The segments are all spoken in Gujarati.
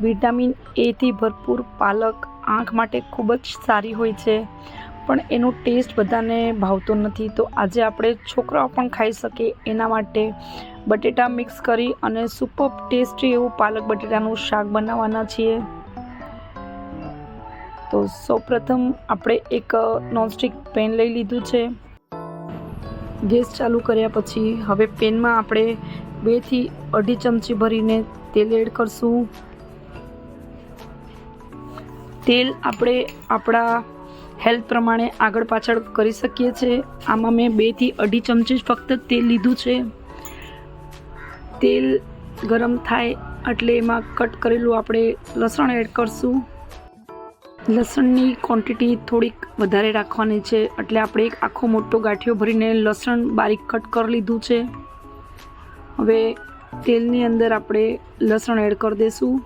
વિટામિન એથી ભરપૂર પાલક આંખ માટે ખૂબ જ સારી હોય છે. પણ એનો ટેસ્ટ બધાને ભાવતો નથી. તો આજે આપણે છોકરાઓ પણ ખાઈ શકે એના માટે. બટેટા મિક્સ કરી અને સુપર ટેસ્ટી એવું પાલક બટેટાનું શાક બનાવવાના છીએ. તો સૌપ્રથમ આપણે એક નોનસ્ટિક પેન લઈ લીધું છે. ગેસ ચાલુ કર્યા પછી હવે પેનમાં આપણે બેથી અઢી ચમચી ભરીને તેલ એડ કરશું. તેલ આપણે આપણા હેલ્થ પ્રમાણે આગળ પાછળ કરી શકીએ છીએ. આમાં મેં બેથી અઢી ચમચી ફક્ત તેલ લીધું છે. તેલ ગરમ થાય એટલે એમાં કટ કરેલું આપણે લસણ એડ કરશું. લસણની ક્વોન્ટિટી થોડીક વધારે રાખવાની છે એટલે આપણે એક આખો મોટો ગાંઠિયો ભરીને લસણ બારીક કટ કરી લીધું છે. હવે તેલની અંદર આપણે લસણ એડ કરી દઈશું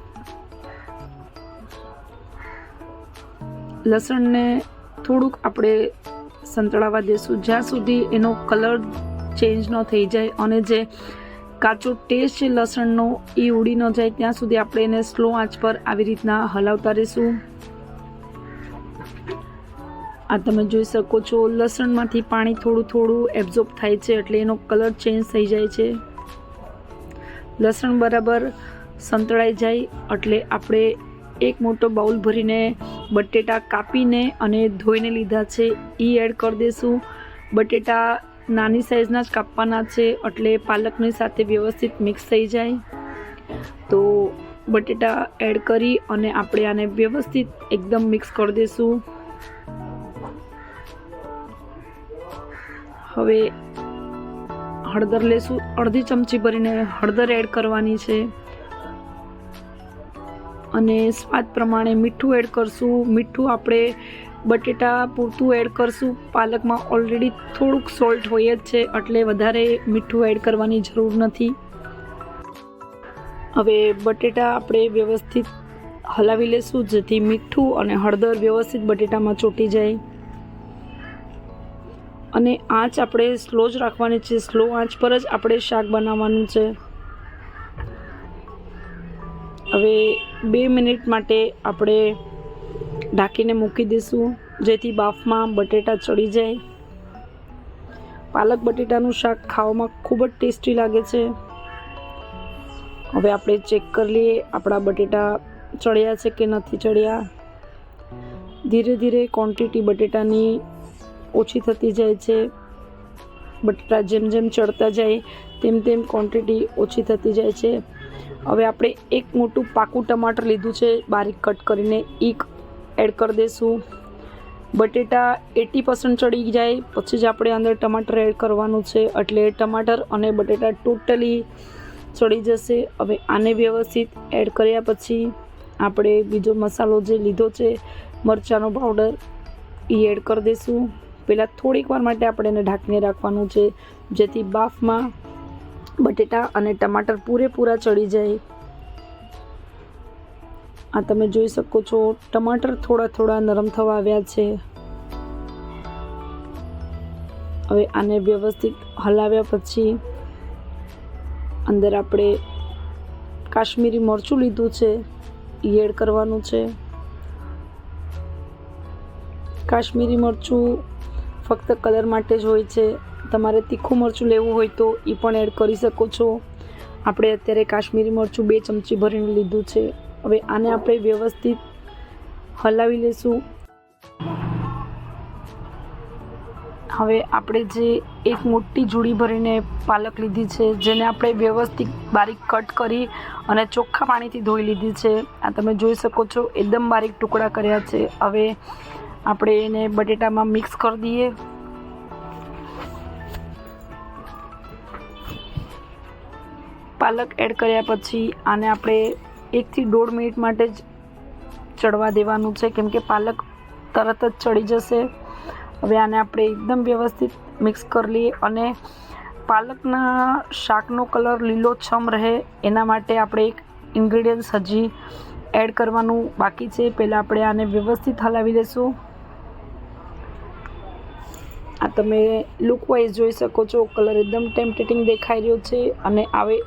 લસણને થોડુંક આપણે સંતળાવા દઈશું જ્યાં સુધી એનો કલર ચેન્જ ન થઈ જાય અને જે કાચો ટેસ્ટ છે લસણનો, એ ઉડી ન જાય, ત્યાં સુધી આપણે એને સ્લો આંચ પર આવી રીતના હલાવતા રહીશું. આ તમે જોઈ શકો છો, લસણમાંથી પાણી થોડું થોડું એબ્ઝોર્બ થાય છે એટલે એનો કલર ચેન્જ થઈ જાય છે. લસણ બરાબર સંતળાઈ જાય એટલે આપણે એક મોટો બાઉલ ભરીને બટેટા કાપીને અને ધોઈને લીધા છે. એ એડ કરી દઈશું બટેટા નાની સાઇઝના જ કાપવાના છે એટલે પાલકની સાથે વ્યવસ્થિત મિક્સ થઈ જાય. તો બટેટા એડ કરી અને આપણે આને વ્યવસ્થિત એકદમ મિક્સ કરી દઈશું હવે હળદર લેશું. અડધી ચમચી ભરીને હળદર એડ કરવાની છે. અને સ્વાદ પ્રમાણે મીઠું એડ કરશું. મીઠું આપણે બટેટા પૂરતું એડ કરશું. પાલકમાં ઓલરેડી થોડુંક સોલ્ટ હોય જ છે, એટલે વધારે મીઠું એડ કરવાની જરૂર નથી. હવે બટેટા આપણે વ્યવસ્થિત હલાવી લેશું, જેથી મીઠું અને હળદર વ્યવસ્થિત બટેટામાં ચોંટી જાય. અને આંચ આપણે સ્લો જ રાખવાની છે. સ્લો આંચ પર જ આપણે શાક બનાવવાનું છે. હવે બે મિનિટ માટે આપણે ઢાંકીને મૂકી દઈશું, જેથી બાફમાં બટેટા ચડી જાય. પાલક બટેટાનું શાક ખાવામાં ખૂબ જ ટેસ્ટી લાગે છે. હવે આપણે ચેક કરી લઈએ આપણા બટેટા ચડ્યા છે કે નથી ચડ્યા. ધીરે ધીરે ક્વોન્ટિટી બટેટાની ઓછી થતી જાય છે. બટેટા જેમ જેમ ચડતા જાય, તેમ તેમ ક્વોન્ટિટી ઓછી થતી જાય છે. હવે આપણે એક મોટું પાકું ટમાટર લીધું છે, બારીક કટ કરીને એક એડ કરી દઈશું બટેટા એટી પર્સન્ટ ચડી જાય, પછી જ આપણે અંદર ટમાટર એડ કરવાનું છે. એટલે ટમાટર અને બટેટા ટોટલી ચડી જશે. હવે આને વ્યવસ્થિત એડ કર્યા પછી આપણે બીજો મસાલો જે લીધો છે, મરચાંનો પાવડર એ એડ કરી દઈશું પહેલાં થોડીક વાર માટે આપણે એને ઢાંકીને રાખવાનું છે, જેથી બાફમાં બટેટા અને ટમાટર પૂરેપૂરા ચડી જાય. આ તમે જોઈ શકો છો, ટમાટર થોડા થોડા નરમ થવા આવ્યા છે. હવે આને વ્યવસ્થિત હલાવ્યા પછી અંદર આપણે કાશ્મીરી મરચું લીધું છે એડ કરવાનું છે. કાશ્મીરી મરચું ફક્ત કલર માટે જ હોય છે તમારે તીખું મરચું લેવું હોય તો એ પણ એડ કરી શકો છો. આપણે અત્યારે કાશ્મીરી મરચું બે ચમચી ભરીને લીધું છે. હવે આને આપણે વ્યવસ્થિત હલાવી લેશું. હવે આપણે જે એક મોટી જોડી ભરીને પાલક લીધી છે, જેને આપણે વ્યવસ્થિત બારીક કટ કરી અને ચોખ્ખા પાણીથી ધોઈ લીધી છે. આ તમે જોઈ શકો છો, એકદમ બારીક ટુકડા કર્યા છે. હવે આપણે એને બટેટામાં મિક્સ કરી દઈએ. પાલક એડ કર્યા પછી આને આપણે એકથી દોઢ મિનિટ માટે જ ચડવા દેવાનું છે. કેમ કે પાલક તરત જ ચડી જશે. હવે આને આપણે એકદમ વ્યવસ્થિત મિક્સ કરી લઈએ અને પાલકના શાકનો કલર લીલોછમ રહે એના માટે આપણે એક ઇન્ગ્રીડિયન્ટ્સ હજી એડ કરવાનું બાકી છે. પહેલાં આપણે આને વ્યવસ્થિત હલાવી દઈશું આ તમે લુકવાઇઝ જોઈ શકો છો. કલર એકદમ ટેમ્પટેટિંગ દેખાઈ રહ્યો છે અને આવે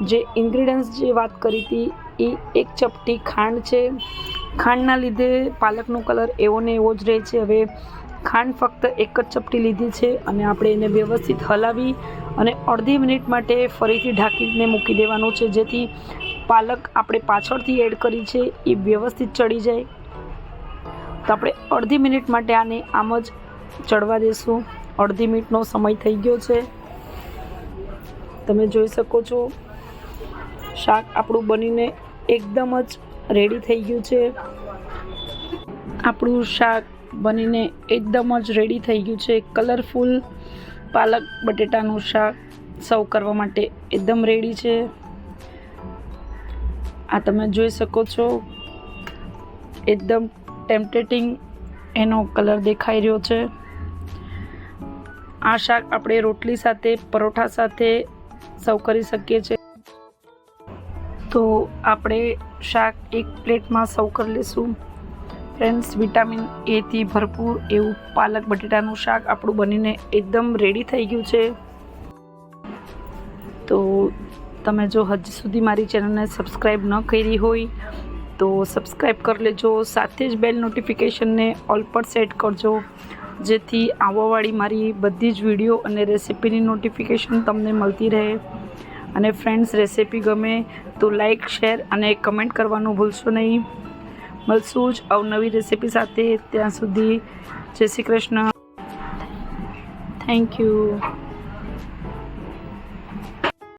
જે ઇન્ગ્રીડિયન્ટ્સ જે વાત કરી હતી, એ એક ચપટી ખાંડ છે. ખાંડના લીધે પાલકનો કલર એવો ને એવો જ રહે છે. હવે ખાંડ ફક્ત એક જ ચપટી લીધી છે અને આપણે એને વ્યવસ્થિત હલાવી અને અડધી મિનિટ માટે ફરીથી ઢાંકીને મૂકી દેવાનું છે. જેથી પાલક આપણે પાછળથી એડ કરી છે, એ વ્યવસ્થિત ચડી જાય. તો આપણે અડધી મિનિટ માટે આને આમ જ ચડવા દેશું. અડધી મિનિટનો સમય થઈ ગયો છે. તમે જોઈ શકો છો. શાક આપણું બનીને એકદમ જ રેડી થઈ ગયું છે. આપણું શાક બનીને એકદમ જ રેડી થઈ ગયું છે. કલરફુલ પાલક બટેટાનું શાક સર્વ કરવા માટે એકદમ રેડી છે. આ તમે જોઈ શકો છો. એકદમ ટેમ્પટેટિંગ એનો કલર દેખાઈ રહ્યો છે. આ શાક આપણે રોટલી સાથે, પરોઠા સાથે સર્વ કરી શકીએ છીએ. તો આપણે શાક એક પ્લેટમાં સર્વ કરી લઈશું ફ્રેન્ડ્સ, વિટામિન એથી ભરપૂર એવું પાલક બટેટાનું શાક આપણું બનીને એકદમ રેડી થઈ ગયું છે. તો તમે જો હજી સુધી મારી ચેનલને સબસ્ક્રાઈબ ન કરી હોય, તો સબસ્ક્રાઈબ કરી લેજો. સાથે જ બેલ નોટિફિકેશનને ઓલ પર સેટ કરજો. જેથી આવવાવાળી મારી બધી જ વીડિયો અને રેસિપીની નોટિફિકેશન તમને મળતી રહે. અને ફ્રેન્ડ્સ રેસિપી ગમે તો લાઇક શેર અને કમેન્ટ કરવાનું ભૂલશો નહીં. મળશું જ અવનવી રેસિપી સાથે. ત્યાં સુધી જય શ્રી કૃષ્ણ. Thank you